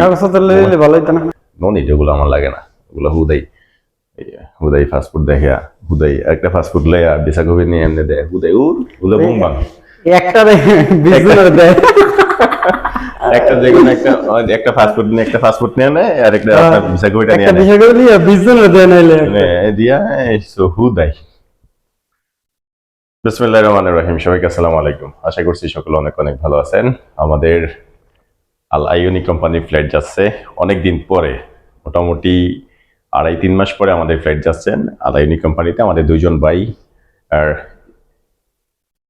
কাগজপত্র নিলে না। নো নিট এগুলো আমার লাগে না ওগুলো হুদাই হুদাই ফাস্টফুড দেখে হুদাই একটা ফাস্টফুড বিসা কবি নিয়ে এমনি দেয় হুদাই উর ওগুলো বুম বাং একটা বিশ দেয়। একটা যে কোনো একটা একটা ফাস্টফুড নিয়ে একটা ফাস্টফুড নিয়ে নেয় আর একটা কবিটা নিয়ে নেয়। নিয়ে বিশ দেয় নাইলে। দিয়া সো হুদাই। বিসমিল্লাহির রহমানির রহিম সবাইকে আসসালামু আলাইকুম। আশা করছি সকলে অনেক অনেক ভালো আছেন। আমাদের আল আইওনি কোম্পানির ফ্লাইট যাচ্ছে। অনেক দিন পরে, মোটামুটি আড়াই, তিন মাস পরে আমাদের ফ্লাইট যাচ্ছেন আল আইওনি কোম্পানিতে আমাদের দুইজন ভাই আর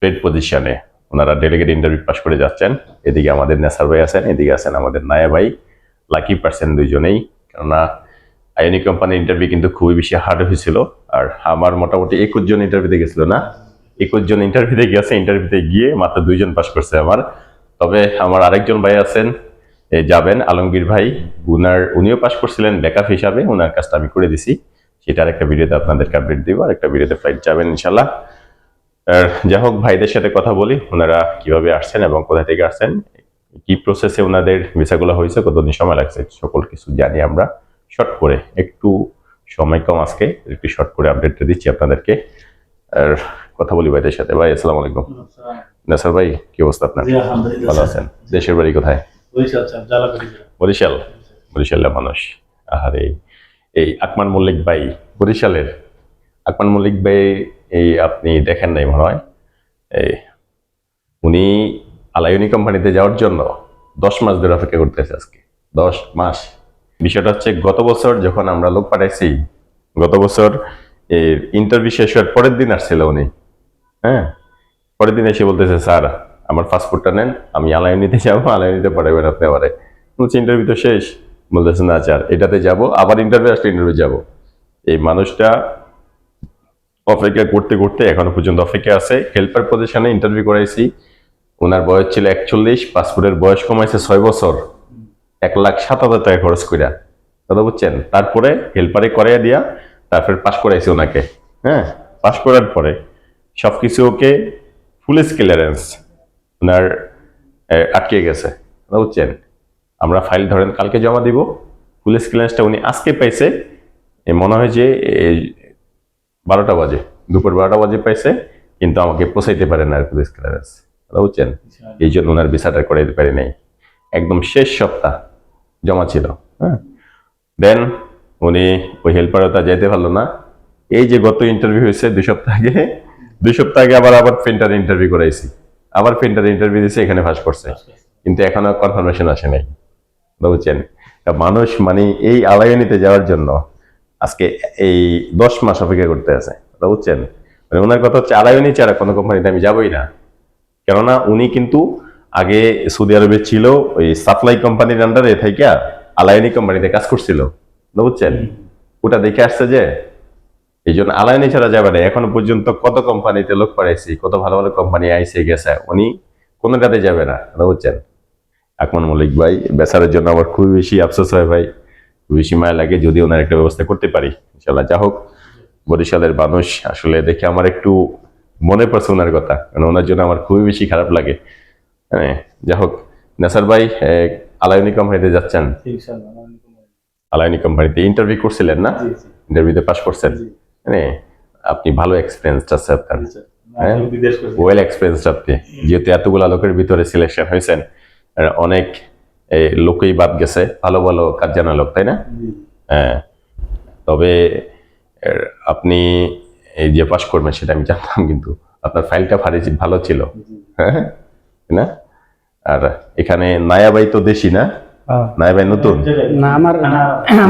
পেড পজিশনে। ওনারা ডেলিগেট ইন্টারভিউ পাস করে যাচ্ছেন। এদিকে আমাদের নেসার ভাই আছেন, এদিকে আছেন আমাদের নায়া ভাই। লাকি পার্সেন দুইজনেই। কেননা আইওনি কোম্পানির ইন্টারভিউ কিন্তু খুবই বেশি হার্ড হয়েছিল। আর আমার মোটামুটি একুশ জন ইন্টারভিউতে গেছিল না। একুশ জন ইন্টারভিউতে গিয়েছে ইন্টারভিউতে গিয়ে মাত্র দুইজন পাস করছে আমার। তবে আমার আরেকজন ভাই আছেন যাবেন। আলমগীর ভাই উনার উনিও পাস করছিলেন ব্যাকআপ হিসাবে ওনার কাজটা আমি করে দিছি। সেটার একটা ভিডিওতে আপনাদেরকে আপডেট দিব আর একটা ভিডিওতে ফ্লাইট যাবেন ইনশাল্লাহ আর যাই হোক ভাইদের সাথে কথা বলি ওনারা কীভাবে আসছেন এবং কোথা থেকে আসছেন কি প্রসেসে ওনাদের ভিসাগুলো হয়েছে কতদিন সময় লাগছে সকল কিছু জানি আমরা। শর্ট করে একটু সময় কম আজকে একটু শর্ট করে আপডেটটা দিচ্ছি আপনাদেরকে। আর কথা বলি ভাইদের সাথে। ভাই আসসালামু আলাইকুম। নাসার ভাই কি অবস্থা আপনার? ভালো আছেন? দেশের বাড়ি কোথায়? বরিশাল বরিশালের মানুষ। আহারে, এই আকমান মল্লিক ভাই, বরিশালের। আকমান মল্লিক ভাই, এই আপনি দেখেন নাই মনে হয়? এই, উনি আলাইনি কোম্পানিতে যাওয়ার জন্য দশ মাস ধরে অপেক্ষা করতেছে আজকে। দশ মাস। বিষয়টা হচ্ছে, গত বছর যখন আমরা লোক পাঠাইছি, গত বছর ইন্টারভিউ শেষ হওয়ার পরের দিন আসছিল উনি। হ্যাঁ? পরের দিন এসে বলতেছে, স্যার আমার পাসপোর্টটা নেন, আমি আলাইনিতে যাব আলাইনিতে পড়াবেন আপনি আবারে বলছি ইন্টারভিউ তো শেষ? বলতেছে, না, স্যার, এটাতে যাব, আবার ইন্টারভিউ আসলে ইন্টারভিউ যাব। এই মানুষটা অপেক্ষা করতে করতে এখনও পর্যন্ত অপেক্ষা আছে। হেল্পার পজিশনে ইন্টারভিউ করাইছি। ওনার বয়স ছিল একচল্লিশ পাসপোর্টের বয়স কমাইছে ছয় বছর। এক লাখ সাত হাজার টাকা খরচ করিয়া কথা বুঝছেন? তারপরে হেল্পারে করাইয়া দিয়া তারপরে পাশ করাইছি ওনাকে। হ্যাঁ পাশ করার পরে সবকিছু ওকে ফুল ক্লিয়ারেন্স এ, আটকে গেছে। বুঝছেন? আমরা ফাইল ধরেন কালকে জমা দিব। ফুল ক্লিয়ারেন্সটা উনি আজকে পাইছে। মনে হয় যে বারোটা বাজে। দুপুর বারোটা বাজে পাইছে কিন্তু আমাকে পোষাইতে পারে না আর পুলিশ ক্লিয়ারেন্স বুঝছেন? এই জন্য ওনার ভিসাটা করাইতে পারি নাই। একদম শেষ সপ্তাহ জমা ছিল হ্যাঁ? দেন উনি ওই হেল্পারও তা যেতে পারল না। এই যে গত ইন্টারভিউ হয়েছে দুই সপ্তাহ আগে দুই সপ্তাহ আগে আবার আবার প্রিন্টার ইন্টারভিউ করাইছি। আবার প্রিন্টার ইন্টারভিউ দিয়েছে এখানে ফাঁস করছে কিন্তু এখনও কনফার্মেশন আসে নাই। বুঝছেন? মানুষ মানে এই আলায়নিতে যাওয়ার জন্য আজকে এই দশ মাস অপেক্ষা করতে আছে। বুঝছেন? মানে ওনার কথা হচ্ছে আলায়নি ছাড়া কোনো কোম্পানিতে আমি যাবোই না। কেননা উনি কিন্তু আগে সৌদি আরবে ছিল ওই সাপ্লাই কোম্পানির আন্ডারে থেকে আলায়নি কোম্পানিতে কাজ করছিল। বুঝছেন? ওটা দেখে আসছে যে এই জন্য আলায়নি ছাড়া যাবে না। এখনও পর্যন্ত কত কোম্পানিতে লোক পাঠাইছি কত ভালো ভালো কোম্পানি আইসে গেছে উনি কোনোটাতে যাবে না বুঝছেন? আকমন মল্লিক ভাই বেচারের জন্য আমার খুবই বেশি আফসোস হয় ভাই খুব বেশি মায়া লাগে যদি ওনার একটা ব্যবস্থা করতে পারি ইনশাল্লাহ যা হোক বরিশালের মানুষ আসলে দেখে আমার একটু মনে পড়ছে ওনার কথা কারণ ওনার জন্য আমার খুবই বেশি খারাপ লাগে। হ্যাঁ যা হোক নেসার ভাই আলায়নি কোম্পানিতে যাচ্ছেন? আলায়নি কোম্পানিতে। ইন্টারভিউ করছিলেন না? ইন্টারভিউতে পাস করছেন? মানে আপনি ভালো এক্সপিরিয়েন্স আছে আপনার। ওয়েল এক্সপিরিয়েন্স আপনি। যেহেতু এতগুলা লোকের ভিতরে সিলেকশন হয়েছেন অনেক এই, লোকই বাদ গেছে ভালো ভালো কাজ জানা লোক তাই না? হ্যাঁ। তবে আপনি এই যে পাস করবেন সেটা আমি জানতাম কিন্তু আপনার ফাইলটা ভারী ভালো ছিল। হ্যাঁ? না? আর এখানে নায়াবাই তো দেশি না। নায়াবাই নতুন? না আমার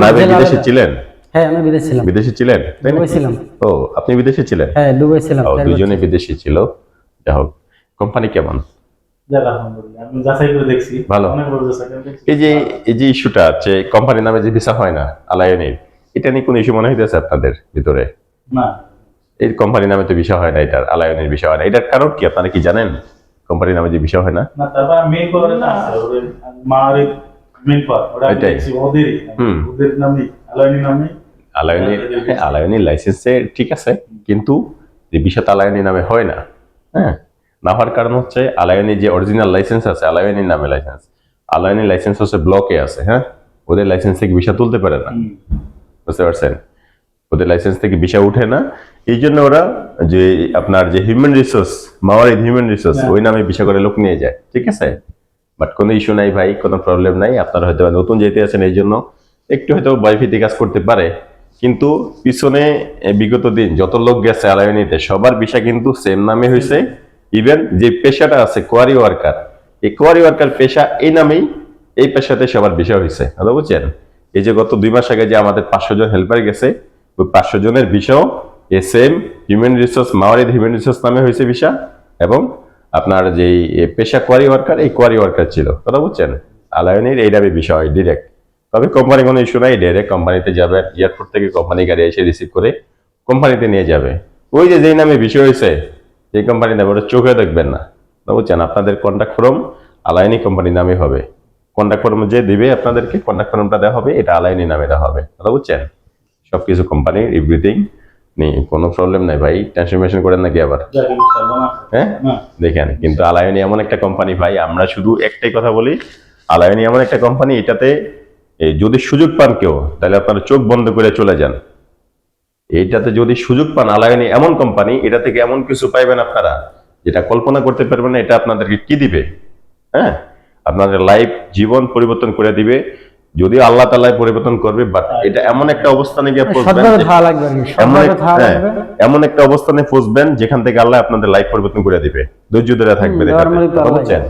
নায়াবাই বিদেশে ছিলেন? হ্যাঁ আমি বিদেশ ছিলাম। বিদেশে ছিলেন? দুবাই ছিলাম। ও আপনি বিদেশে ছিলেন? হ্যাঁ দুবাই ছিলাম ও দুজনে বিদেশি ছিল। হোক কোম্পানি কেমন? যাক, আলহামদুলিল্লাহ। আমি যাচাই করে দেখছি। ভালো। অনেক বড় যাচাই করে দেখছি। এই যে এই যে ইস্যুটা আছে কোম্পানির নামে যে ভিসা হয় না আলায়নির এটা নিয়ে কোনো ইস্যু মনে হইতেছে আপনাদের ভিতরে? না। এই কোম্পানির নামে তো ভিসা হয় না এটার আলায়নির ভিসা হয় না। এটার কারণ কি আপনারা কি জানেন? কোম্পানির নামে যে ভিসা হয় না? না তারপর মেইল করে না আছে মেইল কর ওটা আমি ওইটাই। দেখছি ওদেরই। হুম। ওদের নামে আলাইনি নামে আলায়নি আলায়নির লাইসেন্সে ঠিক আছে কিন্তু যে আলায়নি নামে হয় না হ্যাঁ? না হওয়ার কারণ হচ্ছে আলায়নি যে অরিজিনাল লাইসেন্স আছে আলায়নির নামে লাইসেন্স আলাইনের লাইসেন্স হচ্ছে ব্লকে আছে হ্যাঁ? ওদের লাইসেন্স থেকে ভিসা তুলতে পারে না। বুঝতে পারছেন? ওদের লাইসেন্স থেকে ভিসা উঠে না। এই জন্য ওরা যে আপনার যে human resource Mawarid human resource ওই নামে ভিসা করে লোক নিয়ে যায় ঠিক আছে? বাট কোনো ইস্যু নাই ভাই কোনো প্রবলেম নাই। আপনারা হয়তো নতুন যেতে আছেন এই জন্য একটু হয়তো বয়ফিতে কাজ করতে পারে। কিন্তু পিছনে বিগত দিন যত লোক গেছে আলায়নিতে সবার বিষয় কিন্তু সেম নামে হয়েছে ইভেন যে পেশাটা আছে কোয়ারি ওয়ার্কার এই কোয়ারি ওয়ার্কার পেশা এই নামেই এই পেশাতে সবার বিষয় হয়েছে কথা বুঝছেন? এই যে গত দুই মাস আগে যে আমাদের পাঁচশো জন হেল্পার গেছে, ওই পাঁচশো জনের বিষয় এ same human resource Mawarid human resource নামে হয়েছে বিষয় এবং আপনার যে পেশা কোয়ারি ওয়ার্কার এই কোয়ারি ওয়ার্কার ছিল। কথা বুঝছেন? আলায়নির এই নামে বিষয় ডিরেক্ট তবে কোম্পানি কোনো ইস্যু নাই ডাইরেক্ট কোম্পানিতে যাবে এয়ারপোর্ট থেকে কোম্পানি গাড়ি এসে রিসিভ করে কোম্পানিতে নিয়ে যাবে। ওই যে যেই নামে বিষয় হয়েছে যে কোম্পানি নামে ওটা চোখে দেখবেন না। বুঝছেন আপনাদের কন্ট্যাক্ট ফর্ম আলাইনি কোম্পানি নামে হবে। কন্ট্যাক্ট ফর্ম যে দিবে আপনাদেরকে কন্ট্যাক্ট ফর্মটা দেওয়া হবে এটা আলাইনি নামে দেওয়া হবে। কথা বুঝছেন? সবকিছু কোম্পানির এভরিথিং নেই কোনো প্রবলেম নাই ভাই। টেনশন মেনশন করেন নাকি আবার? হ্যাঁ? দেখেন কিন্তু আলায়নি এমন একটা কোম্পানি ভাই আমরা শুধু একটাই কথা বলি আলায়নি এমন একটা কোম্পানি এটাতে এই যদি সুযোগ পান কেউ তাহলে আপনারা চোখ বন্ধ করে চলে যান। এইটাতে যদি সুযোগ পান আলায়নি এমন কোম্পানি এটা থেকে এমন কিছু পাইবেন আপনারা যেটা কল্পনা করতে পারবেন না এটা আপনাদেরকে কি দিবে? হ্যাঁ? আপনাদের লাইফ জীবন পরিবর্তন করে দিবে। যদিও আল্লাহ তালাই পরিবর্তন করবে বাট এটা এমন একটা অবস্থানে গিয়ে পৌঁছবেন এমন এক- থাকা হ্যাঁ, এমন একটা অবস্থানে পৌঁছবেন যেখান থেকে আল্লাহ আপনাদের লাইফ পরিবর্তন করে দিবে। ধৈর্য ধরে থাকবে বুঝছেন?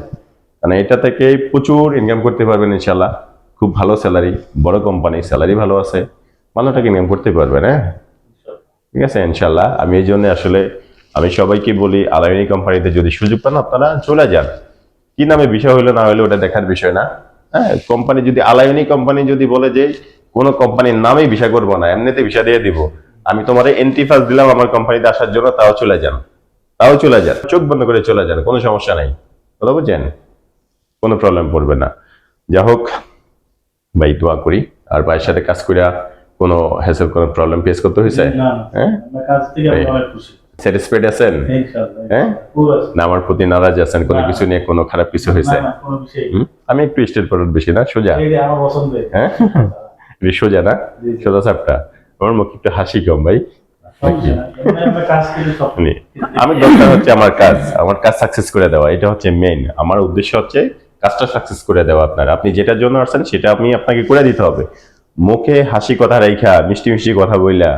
মানে এটা থেকে প্রচুর ইনকাম করতে পারবেন ইনশাল্লাহ খুব ভালো স্যালারি বড় কোম্পানি স্যালারি ভালো আছে ভালো টাকা ইনকাম করতে পারবেন হ্যাঁ? ঠিক আছে ইনশাল্লাহ আমি এই জন্য আসলে, আমি সবাইকে বলি আলাইনি কোম্পানিতে যদি সুযোগ পান, আপনারা চলে যান। কি নামে বিষয় হলো না হলো ওটা দেখার বিষয় না। হ্যাঁ কোম্পানি যদি আলাইনি কোম্পানি যদি বলে যে, কোনো কোম্পানির নামেই ভিসা করব না, এমনিতে ভিসা দিয়ে দিব। আমি তোমার এন্ট্রি ফার্স্ট দিলাম আমার কোম্পানিতে আসার জন্য, তাও চলে যান। তাও চলে যান। চোখ বন্ধ করে চলে যান, কোনো সমস্যা নাই। কথা বুঝছেন? কোনো প্রবলেম পড়বে না। যা হোক ভাই দোয়া করি। আর ভাইয়ের সাথে কাজ করিয়া কোনো হ্যাসেল কোনো প্রবলেম ফেস করতে হয়েছে হ্যাঁ? স্যাটিসফাইড আছেন? ইনশাআল্লাহ হ্যাঁ? পুরো আছে। না আমার প্রতি নারাজ আছেন কোনো কিছু নিয়ে কোনো খারাপ কিছু হয়েছে না, না, কোনো বিষয় আমি একটু স্টেট পড়ার বেশি না সোজা? হ্যাঁ? সোজা না। সোজা সাপটা আমার মুখ একটু হাসি কম ভাই। আমি দরকার হচ্ছে আমার কাজ আমার কাজ সাকসেস করে দেওয়া এটা হচ্ছে মেইন আমার উদ্দেশ্য হচ্ছে কাজটা সাকসেস করে দেওয়া আপনার। আপনি যেটার জন্য আসছেন সেটা আমি আপনাকে করে দিতে হবে। মুখে হাসি কথা রেখা মিষ্টি মিষ্টি কথা বইলা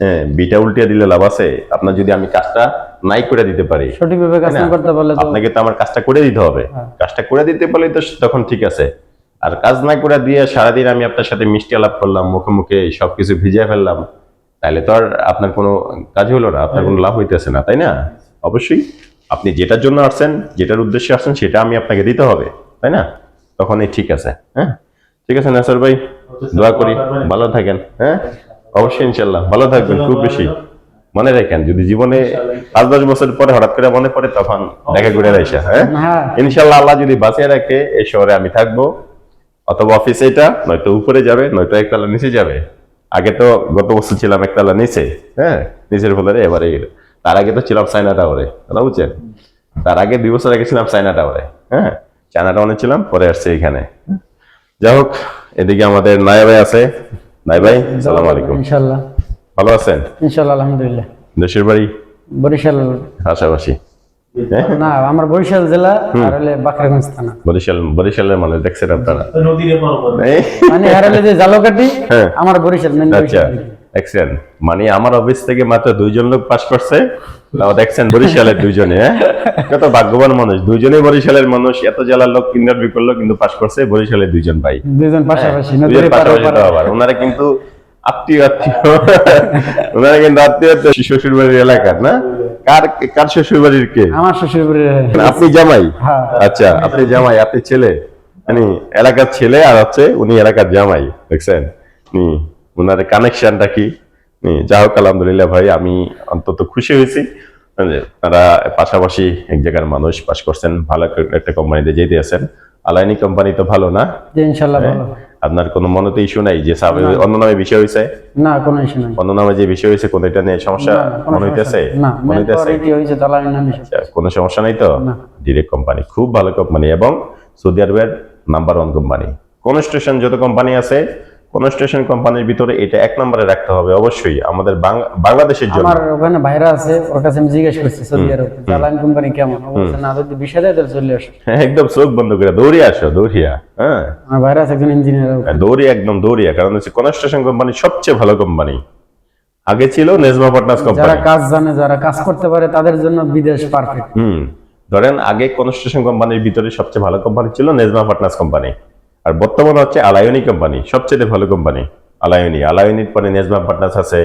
হ্যাঁ বিটা দিলে লাভ আছে। আপনার যদি আমি কাজটা নাই করে দিতে পারি সঠিকভাবে কাজ না? করতে পারলে আপনাকে তো আমার কাজটা করে দিতে হবে। হ্যাঁ। কাজটা করে দিতে পারলে তো তখন ঠিক আছে। আর কাজ না করে দিয়ে সারাদিন আমি আপনার সাথে মিষ্টি আলাপ করলাম মুখে মুখে সবকিছু ভিজিয়ে ফেললাম তাহলে তো আর আপনার কোনো কাজ হলো না আপনার কোনো লাভ হইতেছে না তাই না? অবশ্যই আপনি যেটার জন্য আসছেন যেটার উদ্দেশ্যে আসছেন সেটা আমি আপনাকে দিতে হবে। তাই না? তখনই ঠিক আছে হ্যাঁ? ঠিক আছে নাসার ভাই দোয়া করি ভালো থাকেন হ্যাঁ? অবশ্যই ইনশাল্লাহ ভালো থাকবেন খুব বেশি মনে রাখেন যদি জীবনে পাঁচ দশ বছর পরে হঠাৎ করে মনে পড়ে তখন দেখা করে রাইসা হ্যাঁ? হ্যাঁ ইনশাল্লাহ আল্লাহ যদি বাঁচিয়ে রাখে এই শহরে আমি থাকব অথবা অফিস এটা নয়তো উপরে যাবে নয়তো একতলা নিচে যাবে। আগে তো গত বছর ছিলাম একতলা নিচে হ্যাঁ? নিচের ফলে এবারে তার আগে তো ছিলাম চায়না টাওয়ারে বুঝছেন? তার আগে দুই বছর আগে ছিলাম চায়না টাওয়ারে হ্যাঁ? চায়না টাউনে ছিলাম পরে আসছে এখানে। যাই হোক এদিকে আমাদের নায় ভাই আছে। নাই ভাই সালাম আলাইকুম। ইনশাল্লাহ ভালো আছেন? ইনশাল্লাহ আলহামদুলিল্লাহ। দেশের বাড়ি? বরিশাল। আশাপাশি। হ্যাঁ? না আমার বরিশাল জেলা আর হলে বাকরাগঞ্জ থানা। বরিশাল বরিশালের মানুষ দেখছেন আপনারা? মানে আর হলে যে জালকাটি হ্যাঁ। আমার বরিশাল মেন আচ্ছা। মানে আমার অফিস থেকে মাত্র দুইজন লোক পাস করছে দেখছেন বরিশালের দুইজনে হ্যাঁ? কত ভাগ্যবান মানুষ। দুইজনেই বরিশালের মানুষ এত জেলার লোক ইন্টারভিউ করল কিন্তু পাস করছে বরিশালের দুইজন ভাই। দুইজন পাশাপাশি আবার। ওনারা কিন্তু আত্মীয় আত্মীয়। ওনারা কিন্তু আত্মীয় আত্মীয় শ্বশুর বাড়ির এলাকার না? কার কার শ্বশুর বাড়ির কে? আমার শ্বশুর বাড়ির আপনি জামাই? হ্যাঁ। আচ্ছা আপনি জামাই আপনি ছেলে। মানে এলাকার ছেলে আর হচ্ছে উনি এলাকার জামাই দেখছেন? ওনার কানেকশনটা কি? যা হোক আলহামদুলিল্লাহ ভাই আমি অন্তত খুশি হয়েছি। তারা পাশাপাশি এক জায়গার মানুষ পাস করছেন ভালো একটা কোম্পানিতে যেতে আছেন। আলাইনি কোম্পানি তো ভালো না? যে ইনশাল্লাহ ভালো। আপনার কোনো মনেতে ইস্যু নাই যে সাব- অন্য নামে বিষয় হয়েছে? না কোনো ইস্যু নাই। অন্য নামে যে বিষয় হয়েছে কোন এটা নিয়ে সমস্যা মনে হইতেছে? না মনে হইতেছে? প্রায়োরিটি হয়েছে তালামি নামে কোনো সমস্যা নাই তো? না। ডিরেক্ট কোম্পানি খুব ভালো কোম্পানি এবং সৌদি আরবের নাম্বার ওয়ান কোম্পানি কনস্ট্রাকশন যত কোম্পানি আছে কনস্ট্রাকশন কোম্পানির ভিতরে এটা এক নম্বরে রাখতে হবে অবশ্যই। আমাদের বাংলাদেশের জন্য। আমার ওখানে ভাইরা আছে ওর কাছে আমি জিজ্ঞেস করছি সৌদি আরব জ্বালানি কোম্পানি কেমন? বলছে না যদি বিশ হাজার তাহলে চলে আসো। হ্যাঁ, একদম চোখ বন্ধ করে দৌড়িয়ে আসো দৌড়িয়া হ্যাঁ। আমার ভাইরা আছে একজন ইঞ্জিনিয়ার দৌড়িয়া একদম দৌড়িয়া কারণ হচ্ছে কনস্ট্রাকশন কোম্পানি সবচেয়ে ভালো কোম্পানি। আগে ছিল নেজমা পার্টনার্স যারা কাজ জানে যারা কাজ করতে পারে তাদের জন্য বিদেশ পারফেক্ট হুম ধরেন আগে কনস্ট্রাকশন কোম্পানির ভিতরে সবচেয়ে ভালো কোম্পানি ছিল নেজমা পার্টনার্স কোম্পানি। আর বর্তমানে হচ্ছে আলায়নি কোম্পানি সবচেয়ে ভালো কোম্পানি আলায়নি আলায়নির পরে নেজমা পার্টনার্স আছে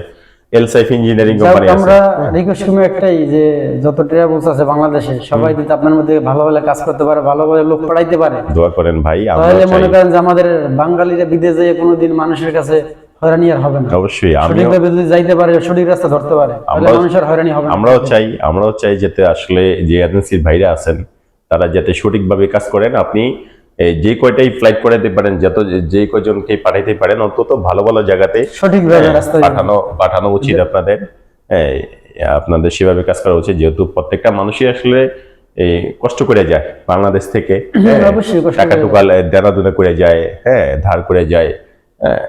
এলসাইফ ইঞ্জিনিয়ারিং কোম্পানি আছে। আমরা রিকোয়েস্ট করব একটাই যে যত ট্রাভেলস আছে বাংলাদেশে সবাই যদি আপনার মধ্যে ভালো ভালো কাজ করতে পারে ভালো ভালো লোক পড়াইতে পারে দোয়া করেন ভাই আমরা তাহলে মনে করেন যে আমাদের বাঙালিরা বিদেশে যেয়ে কোনোদিন মানুষের কাছে হয়রানি আর হবে না। অবশ্যই সঠিকভাবে যদি যাইতে পারে সঠিক রাস্তা ধরতে পারে তাহলে আমরাও- মানুষের হয়রানি হবে না। আমরাও চাই আমরাও চাই যাতে আসলে যে এজেন্সির ভাইরা আছেন তারা যাতে সঠিকভাবে কাজ করেন। আপনি এই যে কয়টাই ফ্লাইট করাইতে পারেন যত যে কয়জনকে পাঠাইতে পারেন অন্তত ভালো ভালো জায়গাতে সঠিকভাবে পাঠানো পাঠানো উচিত আপনাদের। আপনাদের সেভাবে কাজ করা উচিত যেহেতু প্রত্যেকটা মানুষই আসলে এই কষ্ট করে যায় বাংলাদেশ থেকে হ্যাঁ, টাকা টুকা দেনা দুনা করে যায় হ্যাঁ ধার করে যায় হ্যাঁ,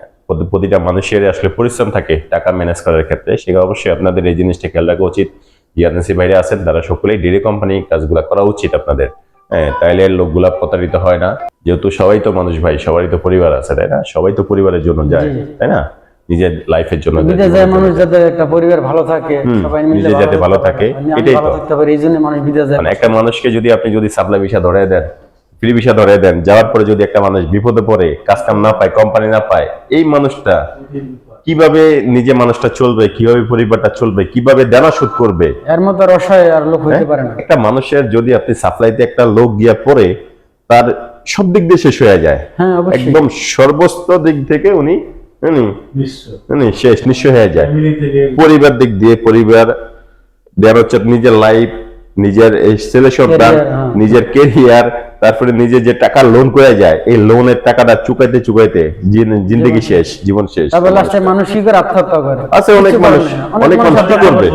প্রতিটা মানুষের আসলে পরিশ্রম থাকে টাকা ম্যানেজ করার ক্ষেত্রে। সেটা অবশ্যই আপনাদের এই জিনিসটা খেয়াল রাখা উচিত। জিয়ানসি বাইরে আছেন তারা সকলেই ডেরি কোম্পানি কাজগুলা করা উচিত আপনাদের। হ্যাঁ তাইলে লোকগুলা প্রতারিত হয় না। যেহেতু সবাই তো মানুষ ভাই সবারই তো পরিবার আছে তাই না? সবাই তো পরিবারের জন্য যায় তাই না? নিজের লাইফের জন্য মানুষ যাতে একটা পরিবার ভালো থাকে সবাই মিলে যাতে ভালো থাকে, এটাই তো। এই জন্য মানুষ বিদেশ যায়। মানে একটা মানুষকে যদি আপনি যদি সাপ্লাই ভিসা ধরে দেন ফ্রি ভিসা ধরে দেন যাওয়ার পরে যদি একটা মানুষ বিপদে পড়ে কাজ কাম না পায় কোম্পানি না পায় এই মানুষটা কীভাবে নিজে মানুষটা চলবে কীভাবে পরিবারটা চলবে কীভাবে দেনা শোধ করবে? এর মতো আর অসহায় আর লোক হইতে পারে না। একটা মানুষের যদি আপনি সাপ্লাইতে একটা লোক গিয়া পড়ে তার সব দিক দিয়ে শেষ হয়ে যায়। হ্যাঁ অবশ্যই। একদম সর্বস্ত দিক থেকে উনি উনি শেষ নিঃস্ব হয়ে যায়। পরিবার দিক দিয়ে পরিবার দেওয়ার হচ্ছে নিজের লাইফ নিজের ছেলে সন্তান হ্যাঁ। নিজের কেরিয়ার তারপরে নিজে যে টাকা লোন করে যায় এই লোনের টাকাটা চুকাইতে চুকাইতে জিন- জিন্দগি শেষ জীবন শেষ। তারপর লাস্টে মানুষ কি করে আত্মহত্যা করে। আছে অনেক মানুষ অনেক মানুষ কি করবে?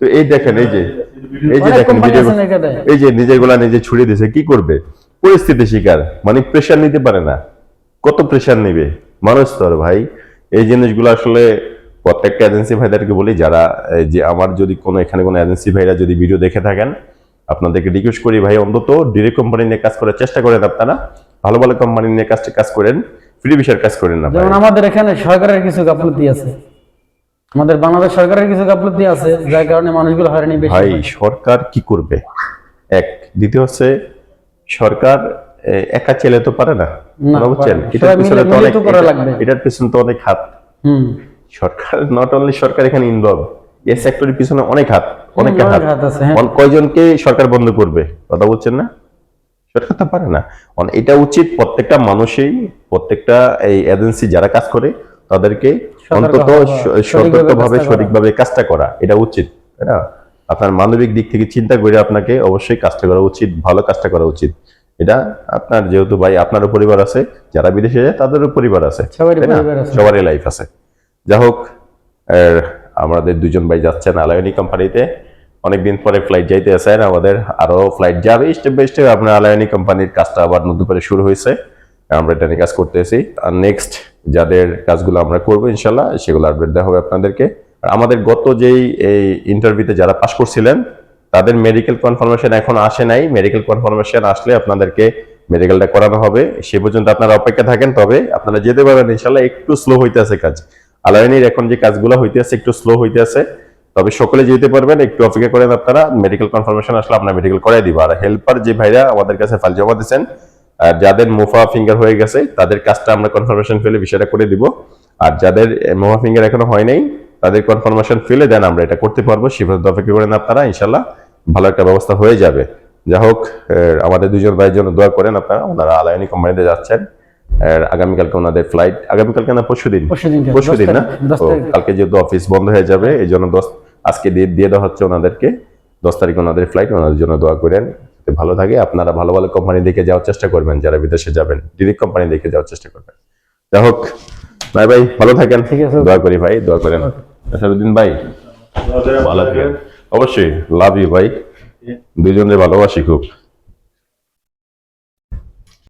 তো এই দেখেন এই যে এই যে দেখেন। এই যে নিজেরগুলা নিজে ছুড়ে দিছে কি করবে? পরিস্থিতি শিকার মানে প্রেশার নিতে পারে না। কত প্রেশার নিবে? মানুষ তো আর ভাই এই জিনিসগুলো আসলে প্রত্যেকটা এজেন্সি ভাইদেরকে বলি যারা যে আমার যদি কোনো এখানে কোনো এজেন্সি ভাইরা যদি ভিডিও দেখে থাকেন আপনাদেরকে রিকোয়েস্ট করি ভাই অন্তত ডিরেক্ট কোম্পানি নিয়ে কাজ করার চেষ্টা করেন আপনারা। ভালো ভালো কোম্পানি নিয়ে কাজ কাজ করেন ফ্রি বিষয়ের কাজ করেন না যেমন আমাদের এখানে সরকারের কিছু গাফলতি আছে। আমাদের বাংলাদেশ সরকারের কিছু গাফলতি আছে যার কারণে মানুষগুলো হয়রানি বেশি ভাই সরকার কি করবে? এক দ্বিতীয় হচ্ছে সরকার একা চেলে তো পারে না। বুঝছেন? এটার পিছনে তো অনেক এটার পিছনে তো অনেক হাত। হুম। সরকার নট অনলি সরকার এখানে ইনভলভ এই সেক্টরের পিছনে অনেক হাত অনেক হাত আছে, হ্যাঁ। কয়জনকে সরকার বন্ধ করবে কথা বলছেন না সরকার তো পারে না এটা উচিত প্রত্যেকটা মানুষই প্রত্যেকটা এই এজেন্সি যারা কাজ করে তাদেরকে অন্তত সতর্কভাবে। সঠিকভাবে কাজটা করা এটা উচিত তাই না আপনার মানবিক দিক থেকে চিন্তা করে আপনাকে অবশ্যই কাজটা করা উচিত ভালো কাজটা করা উচিত এটা আপনার যেহেতু ভাই আপনারও পরিবার আছে যারা বিদেশে যায় তাদেরও? পরিবার আছে। সবারই লাইফ আছে যা হোক আমাদের দুজন ভাই যাচ্ছেন আলায়নি কোম্পানিতে অনেকদিন পরে ফ্লাইট যাইতে আছেন আমাদের আরও ফ্লাইট যাবে। স্টেপ বাই স্টেপ আপনার আলায়নি কোম্পানির কাজটা আবার নতুন করে শুরু হয়েছে। আমরা এটা নিয়ে কাজ করতেছি। আর নেক্সট যাদের কাজগুলো আমরা করব ইনশাল্লাহ, সেগুলো আপডেট দেওয়া হবে আপনাদেরকে। আর আমাদের গত যেই, এই ইন্টারভিউতে যারা পাশ করছিলেন, তাদের মেডিকেল কনফার্মেশন এখন আসে নাই। মেডিকেল কনফার্মেশন আসলে আপনাদেরকে মেডিকেলটা করানো হবে। সে পর্যন্ত আপনারা অপেক্ষা থাকেন, তবে আপনারা যেতে পারবেন। ইনশাল্লাহ একটু স্লো হইতে আছে কাজ। আলায়নির এখন যে কাজগুলো হইতে আছে একটু স্লো হইতে আছে তবে সকলে যেতে পারবেন, একটু অপেক্ষা করেন আপনারা মেডিকেল কনফার্মেশন আসলে আপনার মেডিকেল করাই দিব। আর হেল্পার যে ভাইরা আমাদের কাছে ফাইল জমা দিচ্ছেন আর যাদের মোফা ফিঙ্গার হয়ে গেছে, তাদের কাজটা আমরা কনফার্মেশন ফেলে বিষয়টা করে দিব। আর যাদের মোফা ফিঙ্গার এখনও হয় নাই, তাদের কনফার্মেশন ফেলে দেন আমরা এটা করতে পারব। সে পর্যন্ত অপেক্ষা করেন আপনারা ইনশাল্লাহ ভালো একটা ব্যবস্থা হয়ে যাবে। যা হোক আমাদের দুজন ভাইয়ের জন্য দোয়া করেন আপনারা, ওনারা আলায়নি কোম্পানিতে যাচ্ছেন। আগামীকালকে ওনাদের ফ্লাইট আগামীকালকে না পরশু দিন পরশু দিন না। কালকে যেহেতু অফিস বন্ধ হয়ে যাবে এই জন্য দশ আজকে দিয়ে দিয়ে দেওয়া হচ্ছে ওনাদেরকে। দশ তারিখ ওনাদের ফ্লাইট ওনাদের জন্য দোয়া করেন। ভালো থাকে। আপনারা ভালো ভালো কোম্পানি দেখে যাওয়ার চেষ্টা করবেন যারা বিদেশে যাবেন। ডিরেক্ট কোম্পানি দেখে যাওয়ার চেষ্টা করবেন। যাই হোক ভাই ভাই ভালো থাকেন। ঠিক আছে। দোয়া করি ভাই দোয়া করেন। আসারুদ্দিন ভাই ভালো থাকেন। অবশ্যই লাভ ইউ ভাই। দুজনের ভালোবাসি খুব।